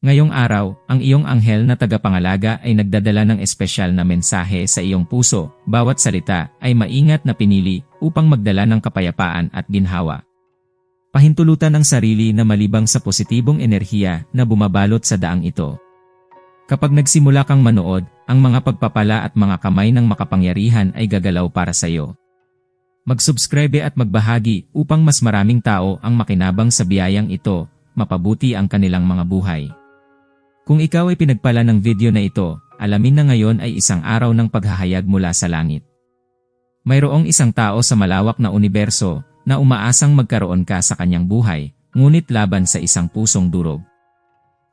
Ngayong araw, ang iyong anghel na tagapangalaga ay nagdadala ng espesyal na mensahe sa iyong puso. Bawat salita ay maingat na pinili upang magdala ng kapayapaan at ginhawa. Pahintulutan ang sarili na malibang sa positibong enerhiya na bumabalot sa daang ito. Kapag nagsimula kang manood, ang mga pagpapala at mga kamay ng makapangyarihan ay gagalaw para sa iyo. Mag-subscribe at magbahagi upang mas maraming tao ang makinabang sa biyayang ito, mapabuti ang kanilang mga buhay. Kung ikaw ay pinagpala ng video na ito, alamin na ngayon ay isang araw ng paghahayag mula sa langit. Mayroong isang tao sa malawak na universo na umaasang magkaroon ka sa kanyang buhay, ngunit laban sa isang pusong durog.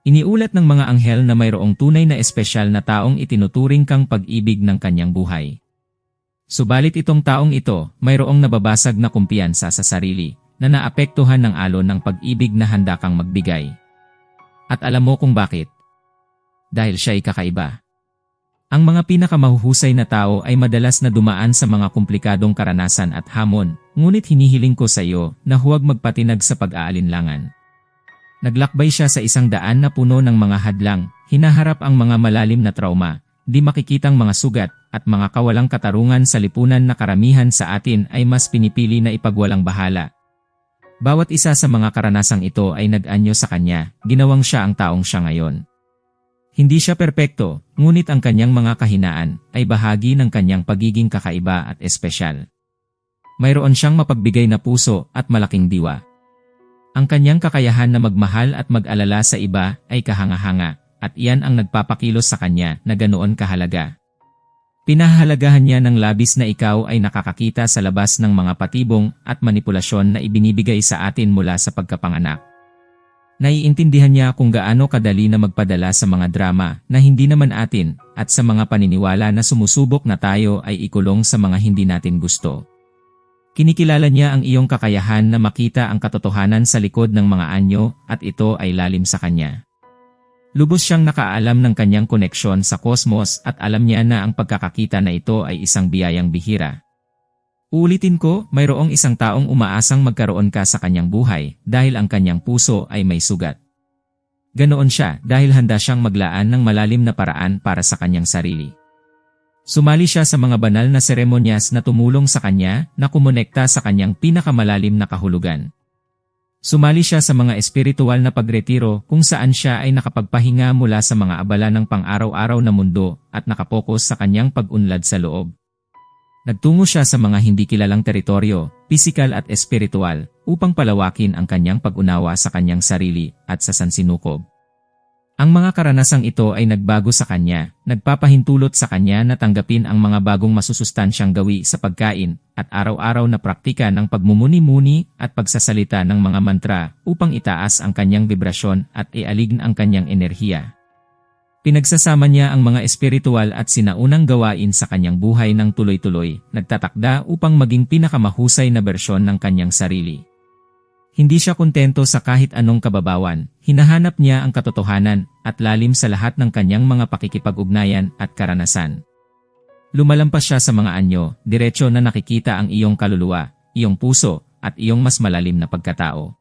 Iniulat ng mga anghel na mayroong tunay na espesyal na taong itinuturing kang pag-ibig ng kanyang buhay. Subalit itong taong ito, mayroong nababasag na kumpiyansa sa sarili, na naapektuhan ng alon ng pag-ibig na handa kang magbigay. At alam mo kung bakit? Dahil siya ay kakaiba. Ang mga pinakamahuhusay na tao ay madalas na dumaan sa mga komplikadong karanasan at hamon, ngunit hinihiling ko sa iyo na huwag magpatinag sa pag-aalinlangan. Naglakbay siya sa isang daan na puno ng mga hadlang, hinaharap ang mga malalim na trauma, di makikitang mga sugat, at mga kawalang katarungan sa lipunan na karamihan sa atin ay mas pinipili na ipagwalang bahala. Bawat isa sa mga karanasang ito ay nag-anyo sa kanya, ginawang siya ang taong siya ngayon. Hindi siya perpekto, ngunit ang kanyang mga kahinaan ay bahagi ng kanyang pagiging kakaiba at espesyal. Mayroon siyang mapagbigay na puso at malaking diwa. Ang kanyang kakayahan na magmahal at mag-alala sa iba ay kahanga-hanga, at iyan ang nagpapakilos sa kanya na ganoon kahalaga. Pinahahalagahan niya ng labis na ikaw ay nakakakita sa labas ng mga patibong at manipulasyon na ibinibigay sa atin mula sa pagkapanganak. Naiintindihan niya kung gaano kadali na magpadala sa mga drama na hindi naman atin at sa mga paniniwala na sumusubok na tayo ay ikulong sa mga hindi natin gusto. Kinikilala niya ang iyong kakayahan na makita ang katotohanan sa likod ng mga anyo at ito ay lalim sa kanya. Lubos siyang nakaalam ng kanyang koneksyon sa kosmos at alam niya na ang pagkakakita na ito ay isang biyayang bihira. Ulitin ko, mayroong isang taong umaasang magkaroon ka sa kanyang buhay dahil ang kanyang puso ay may sugat. Ganoon siya dahil handa siyang maglaan ng malalim na paraan para sa kanyang sarili. Sumali siya sa mga banal na seremonyas na tumulong sa kanya na kumonekta sa kanyang pinakamalalim na kahulugan. Sumali siya sa mga espiritual na pagretiro kung saan siya ay nakapagpahinga mula sa mga abala ng pang-araw-araw na mundo at nakapokus sa kanyang pag-unlad sa loob. Nagtungo siya sa mga hindi kilalang teritoryo, pisikal at espiritual, upang palawakin ang kanyang pag-unawa sa kanyang sarili at sa sansinukob. Ang mga karanasang ito ay nagbago sa kanya, nagpapahintulot sa kanya na tanggapin ang mga bagong masusustansyang gawi sa pagkain at araw-araw na praktika ng pagmumuni-muni at pagsasalita ng mga mantra upang itaas ang kanyang vibrasyon at ialign ang kanyang enerhiya. Pinagsasama niya ang mga espiritual at sinaunang gawain sa kanyang buhay ng tuloy-tuloy, nagtatakda upang maging pinakamahusay na bersyon ng kanyang sarili. Hindi siya kontento sa kahit anong kababawan, hinahanap niya ang katotohanan at lalim sa lahat ng kanyang mga pakikipag-ugnayan at karanasan. Lumalampas siya sa mga anyo, diretsyo na nakikita ang iyong kaluluwa, iyong puso, at iyong mas malalim na pagkatao.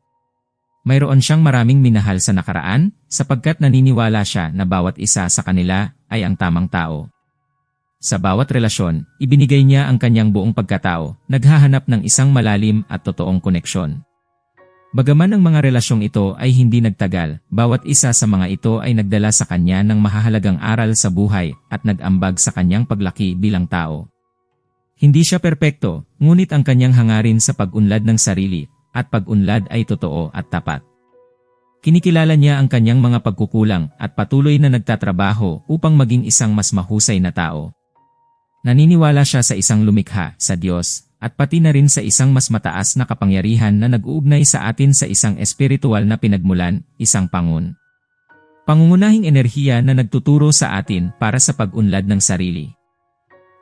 Mayroon siyang maraming minahal sa nakaraan sapagkat naniniwala siya na bawat isa sa kanila ay ang tamang tao. Sa bawat relasyon, ibinigay niya ang kanyang buong pagkatao, naghahanap ng isang malalim at totoong koneksyon. Bagaman ang mga relasyong ito ay hindi nagtagal, bawat isa sa mga ito ay nagdala sa kanya ng mahahalagang aral sa buhay at nag-ambag sa kanyang paglaki bilang tao. Hindi siya perpekto, ngunit ang kanyang hangarin sa pag-unlad ng sarili at pag-unlad ay totoo at tapat. Kinikilala niya ang kanyang mga pagkukulang at patuloy na nagtatrabaho upang maging isang mas mahusay na tao. Naniniwala siya sa isang lumikha, sa Diyos, at pati na rin sa isang mas mataas na kapangyarihan na nag-uugnay sa atin sa isang espiritual na pinagmulan, isang pangun. Pangungunahing enerhiya na nagtuturo sa atin para sa pag-unlad ng sarili.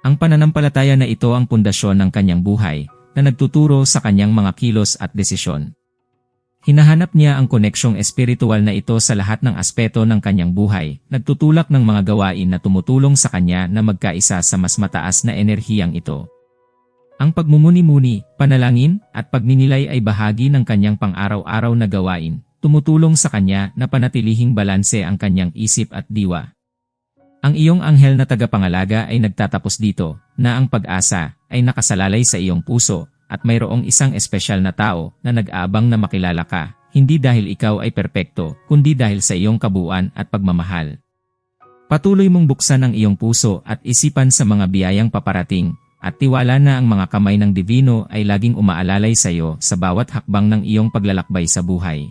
Ang pananampalataya na ito ang pundasyon ng kanyang buhay, na nagtuturo sa kanyang mga kilos at desisyon. Hinahanap niya ang koneksyong espiritual na ito sa lahat ng aspeto ng kanyang buhay, nagtutulak ng mga gawain na tumutulong sa kanya na magkaisa sa mas mataas na enerhiyang ito. Ang pagmumuni-muni, panalangin, at pagninilay ay bahagi ng kanyang pang-araw-araw na gawain, tumutulong sa kanya na panatilihing balanse ang kanyang isip at diwa. Ang iyong anghel na tagapangalaga ay nagtatapos dito, na ang pag-asa ay nakasalalay sa iyong puso, at mayroong isang espesyal na tao na nag-aabang na makilala ka, hindi dahil ikaw ay perpekto, kundi dahil sa iyong kabuuan at pagmamahal. Patuloy mong buksan ang iyong puso at isipan sa mga biyayang paparating, at tiwala na ang mga kamay ng divino ay laging umaalalay sa iyo sa bawat hakbang ng iyong paglalakbay sa buhay.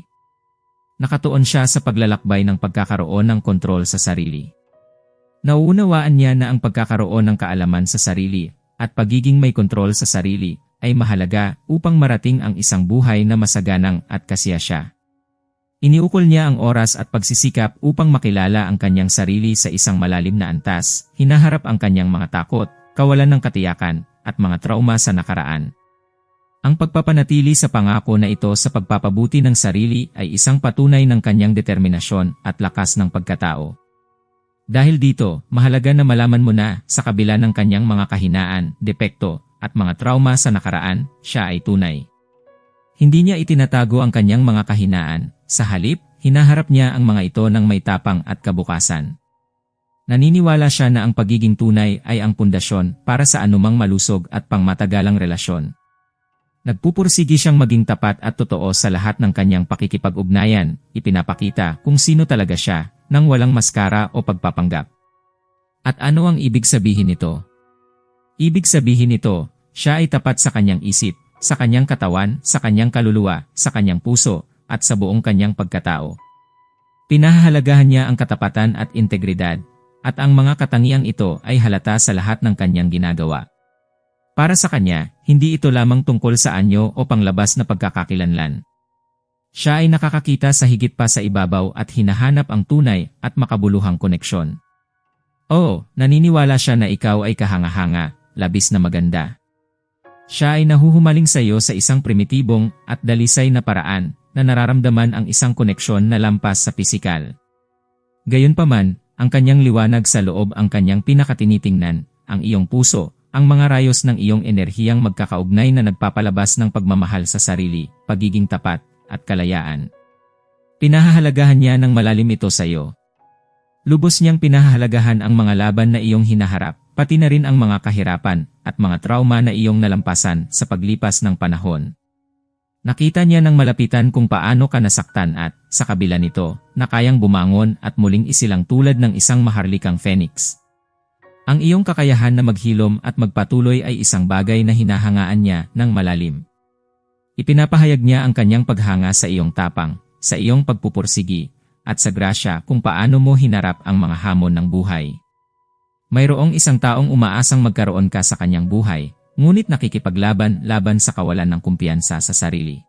Nakatuon siya sa paglalakbay ng pagkakaroon ng kontrol sa sarili. Nauunawaan niya na ang pagkakaroon ng kaalaman sa sarili at pagiging may kontrol sa sarili ay mahalaga upang marating ang isang buhay na masaganang at kasiya siya. Iniukol niya ang oras at pagsisikap upang makilala ang kanyang sarili sa isang malalim na antas, hinaharap ang kanyang mga takot, kawalan ng katiyakan, at mga trauma sa nakaraan. Ang pagpapanatili sa pangako na ito sa pagpapabuti ng sarili ay isang patunay ng kanyang determinasyon at lakas ng pagkatao. Dahil dito, mahalaga na malaman mo na sa kabila ng kanyang mga kahinaan, depekto, at mga trauma sa nakaraan, siya ay tunay. Hindi niya itinatago ang kanyang mga kahinaan, sa halip, hinaharap niya ang mga ito ng may tapang at kabukasan. Naniniwala siya na ang pagiging tunay ay ang pundasyon para sa anumang malusog at pangmatagalang relasyon. Nagpupursigi siyang maging tapat at totoo sa lahat ng kanyang pakikipag-ugnayan, ipinapakita kung sino talaga siya, nang walang maskara o pagpapanggap. At ano ang ibig sabihin nito? Ibig sabihin nito, siya ay tapat sa kanyang isip, sa kanyang katawan, sa kanyang kaluluwa, sa kanyang puso, at sa buong kanyang pagkatao. Pinahahalagahan niya ang katapatan at integridad, at ang mga katangiang ito ay halata sa lahat ng kanyang ginagawa. Para sa kanya, hindi ito lamang tungkol sa anyo o panglabas na pagkakakilanlan. Siya ay nakakakita sa higit pa sa ibabaw at hinahanap ang tunay at makabuluhang koneksyon. Oo, naniniwala siya na ikaw ay kahanga-hanga, labis na maganda. Siya ay nahuhumaling sa iyo sa isang primitibong at dalisay na paraan na nararamdaman ang isang koneksyon na lampas sa pisikal. Gayunpaman, ang kanyang liwanag sa loob ang kanyang pinakatinitingnan, ang iyong puso, ang mga rayos ng iyong enerhiyang magkakaugnay na nagpapalabas ng pagmamahal sa sarili, pagiging tapat, at kalayaan. Pinahahalagahan niya ng malalim ito sa iyo. Lubos niyang pinahahalagahan ang mga laban na iyong hinaharap, pati na rin ang mga kahirapan at mga trauma na iyong nalampasan sa paglipas ng panahon. Nakita niya ng malapitan kung paano ka nasaktan at, sa kabila nito, na kayang bumangon at muling isilang tulad ng isang maharlikang phoenix. Ang iyong kakayahan na maghilom at magpatuloy ay isang bagay na hinahangaan niya ng malalim. Ipinapahayag niya ang kanyang paghanga sa iyong tapang, sa iyong pagpupursigi, at sa grasya kung paano mo hinarap ang mga hamon ng buhay. Mayroong isang taong umaasang magkaroon ka sa kanyang buhay, ngunit nakikipaglaban laban sa kawalan ng kumpiyansa sa sarili.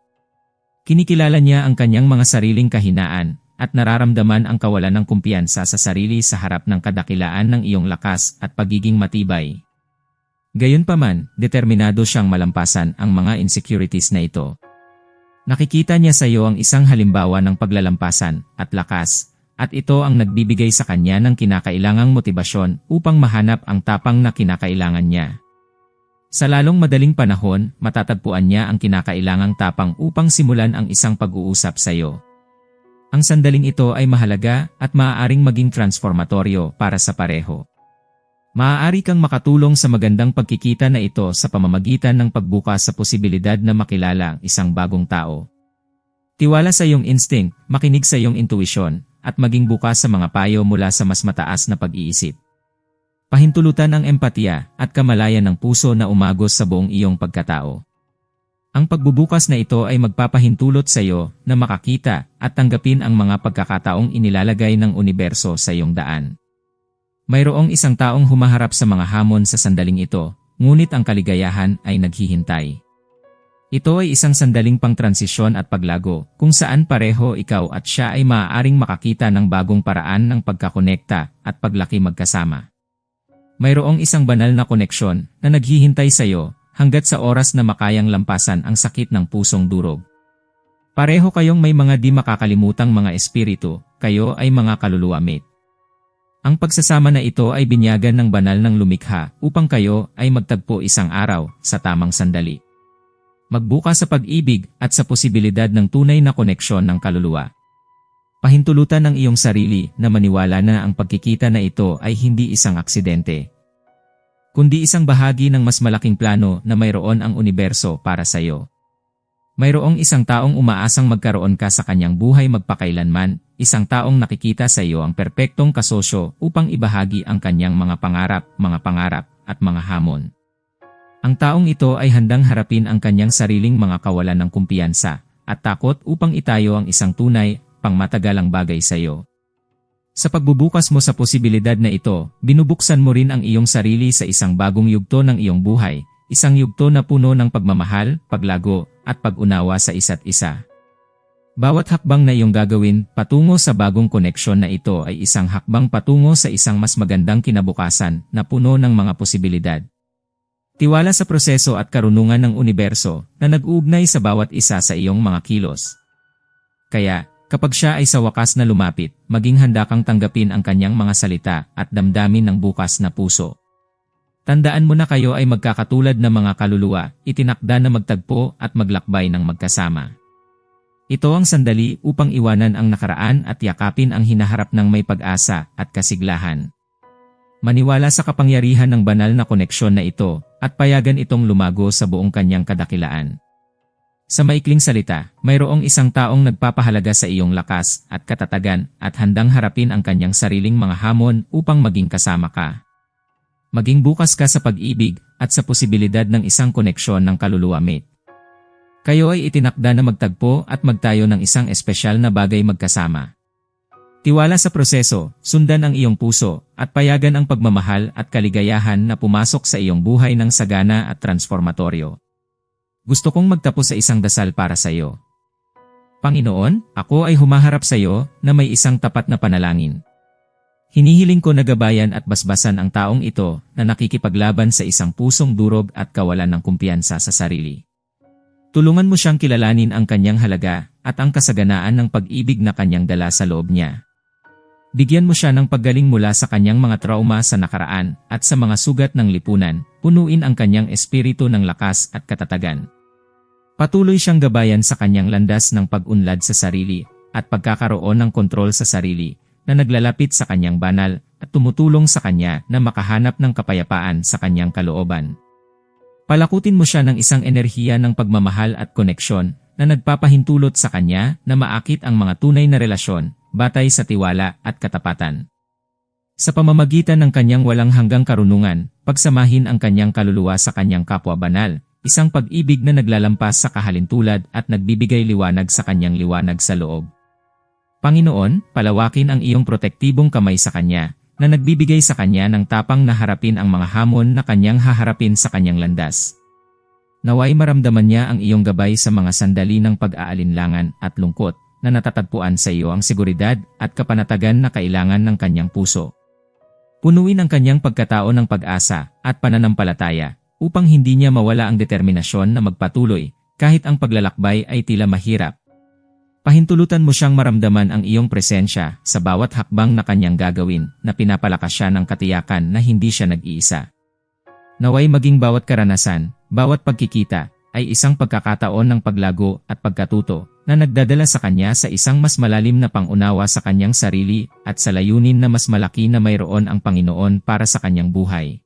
Kinikilala niya ang kanyang mga sariling kahinaan at nararamdaman ang kawalan ng kumpiyansa sa sarili sa harap ng kadakilaan ng iyong lakas at pagiging matibay. Gayunpaman, determinado siyang malampasan ang mga insecurities na ito. Nakikita niya sa iyo ang isang halimbawa ng paglalampasan at lakas, at ito ang nagbibigay sa kanya ng kinakailangang motibasyon upang mahanap ang tapang na kinakailangan niya. Sa lalong madaling panahon, matatagpuan niya ang kinakailangang tapang upang simulan ang isang pag-uusap sa iyo. Ang sandaling ito ay mahalaga at maaaring maging transformatoryo para sa pareho. Maaari kang makatulong sa magandang pagkikita na ito sa pamamagitan ng pagbukas sa posibilidad na makilala ang isang bagong tao. Tiwala sa iyong instinct, makinig sa iyong intuisyon, at maging bukas sa mga payo mula sa mas mataas na pag-iisip. Pahintulutan ang empatiya at kamalayan ng puso na umagos sa buong iyong pagkatao. Ang pagbubukas na ito ay magpapahintulot sa iyo na makakita at tanggapin ang mga pagkakataong inilalagay ng universo sa iyong daan. Mayroong isang taong humaharap sa mga hamon sa sandaling ito, ngunit ang kaligayahan ay naghihintay. Ito ay isang sandaling pang-transisyon at paglago, kung saan pareho ikaw at siya ay maaaring makakita ng bagong paraan ng pagkakonekta at paglaki magkasama. Mayroong isang banal na koneksyon na naghihintay sa iyo hanggat sa oras na makayang lampasan ang sakit ng pusong durog. Pareho kayong may mga di makakalimutang mga espiritu, kayo ay mga kaluluwa mate. Ang pagsasama na ito ay binyagan ng banal ng lumikha upang kayo ay magtagpo isang araw sa tamang sandali. Magbuka sa pag-ibig at sa posibilidad ng tunay na koneksyon ng kaluluwa. Pahintulutan ang iyong sarili na maniwala na ang pagkikita na ito ay hindi isang aksidente. Kundi isang bahagi ng mas malaking plano na mayroon ang universo para sa iyo. Mayroong isang taong umaasang magkaroon ka sa kanyang buhay magpakailanman, isang taong nakikita sa iyo ang perpektong kasosyo upang ibahagi ang kanyang mga pangarap, mga pangarap, at mga hamon. Ang taong ito ay handang harapin ang kanyang sariling mga kawalan ng kumpiyansa at takot upang itayo ang isang tunay, pangmatagalang bagay sa iyo. Sa pagbubukas mo sa posibilidad na ito, binubuksan mo rin ang iyong sarili sa isang bagong yugto ng iyong buhay, isang yugto na puno ng pagmamahal, paglago, at pag-unawa sa isa't isa. Bawat hakbang na iyong gagawin patungo sa bagong koneksyon na ito ay isang hakbang patungo sa isang mas magandang kinabukasan na puno ng mga posibilidad. Tiwala sa proseso at karunungan ng universo na nag-uugnay sa bawat isa sa iyong mga kilos. Kaya, kapag siya ay sa wakas na lumapit, maging handa kang tanggapin ang kanyang mga salita at damdamin ng bukas na puso. Tandaan mo na kayo ay magkakatulad na mga kaluluwa, itinakda na magtagpo at maglakbay ng magkasama. Ito ang sandali upang iwanan ang nakaraan at yakapin ang hinaharap ng may pag-asa at kasiglahan. Maniwala sa kapangyarihan ng banal na koneksyon na ito at payagan itong lumago sa buong kanyang kadakilaan. Sa maikling salita, mayroong isang taong nagpapahalaga sa iyong lakas at katatagan at handang harapin ang kanyang sariling mga hamon upang maging kasama ka. Maging bukas ka sa pag-ibig at sa posibilidad ng isang koneksyon ng kaluluwa mate. Kayo ay itinakda na magtagpo at magtayo ng isang espesyal na bagay magkasama. Tiwala sa proseso, sundan ang iyong puso, at payagan ang pagmamahal at kaligayahan na pumasok sa iyong buhay ng sagana at transformatoryo. Gusto kong magtapos sa isang dasal para sa iyo. Panginoon, ako ay humaharap sa iyo na may isang tapat na panalangin. Hinihiling ko na gabayan at basbasan ang taong ito na nakikipaglaban sa isang pusong durog at kawalan ng kumpiyansa sa sarili. Tulungan mo siyang kilalanin ang kanyang halaga at ang kasaganaan ng pag-ibig na kanyang dala sa loob niya. Bigyan mo siya ng paggaling mula sa kanyang mga trauma sa nakaraan at sa mga sugat ng lipunan, punuin ang kanyang espiritu ng lakas at katatagan. Patuloy siyang gabayan sa kanyang landas ng pag-unlad sa sarili at pagkakaroon ng kontrol sa sarili na naglalapit sa kanyang banal at tumutulong sa kanya na makahanap ng kapayapaan sa kanyang kalooban. Palakutin mo siya ng isang enerhiya ng pagmamahal at koneksyon na nagpapahintulot sa kanya na maakit ang mga tunay na relasyon, batay sa tiwala at katapatan. Sa pamamagitan ng kanyang walang hanggang karunungan, pagsamahin ang kanyang kaluluwa sa kanyang kapwa banal, Isang pag-ibig na naglalampas sa kahalintulad at nagbibigay liwanag sa kanyang liwanag sa loob. Panginoon, palawakin ang iyong protektibong kamay sa kanya, na nagbibigay sa kanya ng tapang na harapin ang mga hamon na kanyang haharapin sa kanyang landas. Naway maramdaman niya ang iyong gabay sa mga sandali ng pag-aalinlangan at lungkot na natatagpuan sa iyo ang seguridad at kapanatagan na kailangan ng kanyang puso. Punuin ang kanyang pagkatao ng pag-asa at pananampalataya upang hindi niya mawala ang determinasyon na magpatuloy kahit ang paglalakbay ay tila mahirap. Pahintulutan mo siyang maramdaman ang iyong presensya sa bawat hakbang na kanyang gagawin na pinapalakas siya ng katiyakan na hindi siya nag-iisa. Naway maging bawat karanasan, bawat pagkikita, ay isang pagkakataon ng paglago at pagkatuto na nagdadala sa kanya sa isang mas malalim na pangunawa sa kanyang sarili at sa layunin na mas malaki na mayroon ang Panginoon para sa kanyang buhay.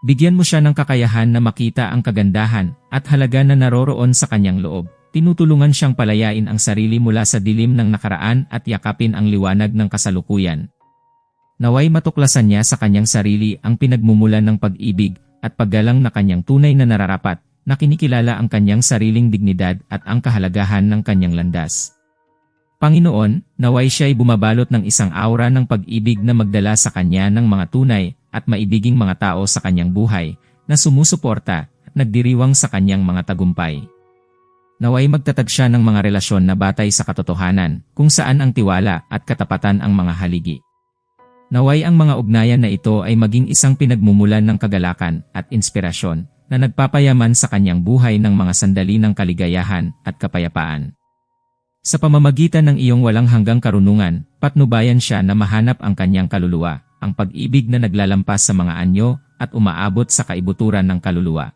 Bigyan mo siya ng kakayahan na makita ang kagandahan at halaga na naroroon sa kanyang loob. Tinutulungan siyang palayain ang sarili mula sa dilim ng nakaraan at yakapin ang liwanag ng kasalukuyan. Naway matuklasan niya sa kanyang sarili ang pinagmumulan ng pag-ibig at paggalang na kanyang tunay na nararapat na kinikilala ang kanyang sariling dignidad at ang kahalagahan ng kanyang landas. Panginoon, naway siya ay bumabalot ng isang aura ng pag-ibig na magdala sa kanya ng mga tunay at maibiging mga tao sa kanyang buhay na sumusuporta at nagdiriwang sa kanyang mga tagumpay. Naway magtatag siya ng mga relasyon na batay sa katotohanan kung saan ang tiwala at katapatan ang mga haligi. Naway ang mga ugnayan na ito ay maging isang pinagmumulan ng kagalakan at inspirasyon na nagpapayaman sa kanyang buhay ng mga sandali ng kaligayahan at kapayapaan. Sa pamamagitan ng iyong walang hanggang karunungan, patnubayan siya na mahanap ang kanyang kaluluwa ang pag-ibig na naglalampas sa mga anyo at umaabot sa kaibuturan ng kaluluwa.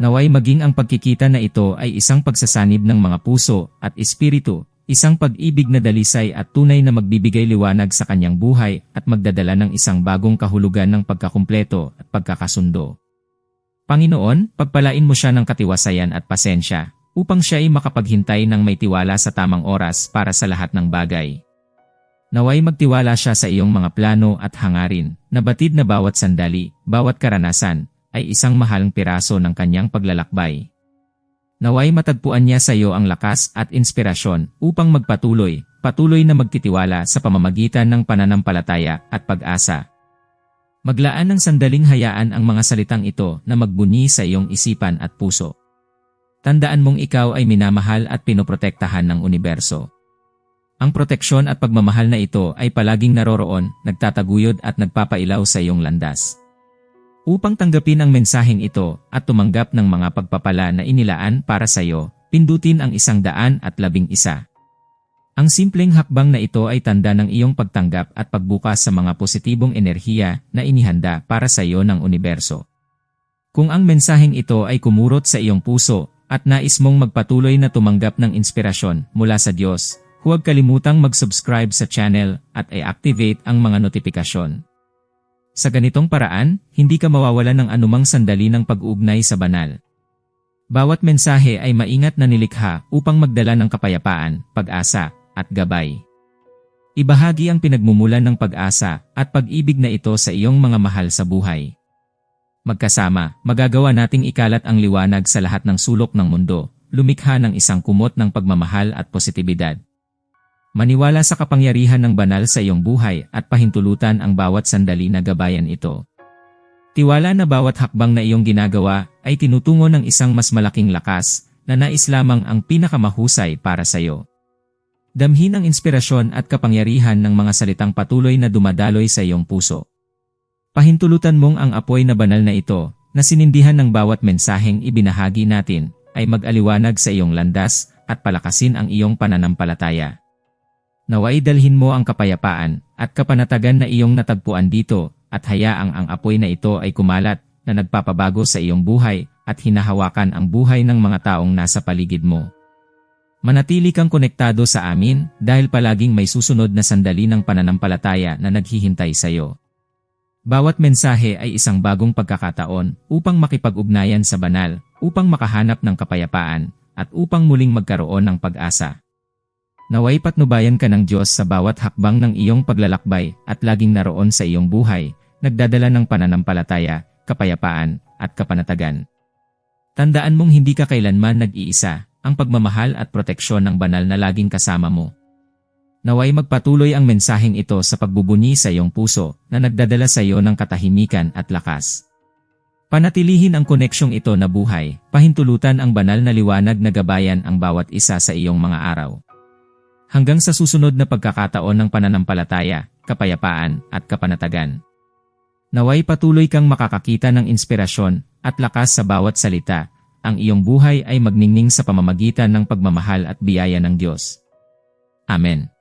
Naway maging ang pagkikita na ito ay isang pagsasanib ng mga puso at espiritu isang pag-ibig na dalisay at tunay na magbibigay liwanag sa kanyang buhay at magdadala ng isang bagong kahulugan ng pagkakumpleto at pagkakasundo. Panginoon, pagpalain mo siya ng katiwasayan at pasensya, upang siya ay makapaghintay ng may tiwala sa tamang oras para sa lahat ng bagay. Naway magtiwala siya sa iyong mga plano at hangarin, na batid na bawat sandali, bawat karanasan, ay isang mahalang piraso ng kanyang paglalakbay. Naway matagpuan niya sa iyo ang lakas at inspirasyon upang magpatuloy, patuloy na magtitiwala sa pamamagitan ng pananampalataya at pag-asa. Maglaan ng sandaling hayaan ang mga salitang ito na magbuni sa iyong isipan at puso. Tandaan mong ikaw ay minamahal at pinoprotektahan ng universo. Ang proteksyon at pagmamahal na ito ay palaging naroroon, nagtataguyod at nagpapailaw sa iyong landas. Upang tanggapin ang mensaheng ito at tumanggap ng mga pagpapala na inilaan para sa iyo, pindutin ang isang daan at labing isa. Ang simpleng hakbang na ito ay tanda ng iyong pagtanggap at pagbukas sa mga positibong enerhiya na inihanda para sa iyo ng universo. Kung ang mensaheng ito ay kumurot sa iyong puso at nais mong magpatuloy na tumanggap ng inspirasyon mula sa Diyos, Huwag kalimutang mag-subscribe sa channel at i-activate ang mga notifikasyon. Sa ganitong paraan, hindi ka mawawalan ng anumang sandali ng pag-uugnay sa banal. Bawat mensahe ay maingat na nilikha upang magdala ng kapayapaan, pag-asa, at gabay. Ibahagi ang pinagmumulan ng pag-asa at pag-ibig na ito sa iyong mga mahal sa buhay. Magkasama, magagawa nating ikalat ang liwanag sa lahat ng sulok ng mundo, lumikha ng isang kumot ng pagmamahal at positibidad. Maniwala sa kapangyarihan ng banal sa iyong buhay at pahintulutan ang bawat sandali na gabayan ito. Tiwala na bawat hakbang na iyong ginagawa ay tinutungo ng isang mas malaking lakas na nais lamang ang pinakamahusay para sa iyo. Damhin ang inspirasyon at kapangyarihan ng mga salitang patuloy na dumadaloy sa iyong puso. Pahintulutan mong ang apoy na banal na ito, na sinindihan ng bawat mensaheng ibinahagi natin, ay mag-aliwanag sa iyong landas at palakasin ang iyong pananampalataya. Naway dalhin mo ang kapayapaan at kapanatagan na iyong natagpuan dito at hayaang ang apoy na ito ay kumalat na nagpapabago sa iyong buhay at hinahawakan ang buhay ng mga taong nasa paligid mo. Manatili kang konektado sa amin dahil palaging may susunod na sandali ng pananampalataya na naghihintay sa iyo. Bawat mensahe ay isang bagong pagkakataon upang makipag-ugnayan sa banal, upang makahanap ng kapayapaan, at upang muling magkaroon ng pag-asa. Naway patnubayan ka ng Diyos sa bawat hakbang ng iyong paglalakbay at laging naroon sa iyong buhay, nagdadala ng pananampalataya, kapayapaan, at kapanatagan. Tandaan mong hindi ka kailanman nag-iisa, ang pagmamahal at proteksyon ng banal na laging kasama mo. Naway magpatuloy ang mensaheng ito sa pagbubuni sa iyong puso na nagdadala sa iyo ng katahimikan at lakas. Panatilihin ang koneksyong ito na buhay, pahintulutan ang banal na liwanag na gabayan ang bawat isa sa iyong mga araw hanggang sa susunod na pagkakataon ng pananampalataya, kapayapaan, at kapanatagan. Naway patuloy kang makakakita ng inspirasyon at lakas sa bawat salita, ang iyong buhay ay magningning sa pamamagitan ng pagmamahal at biyaya ng Diyos. Amen.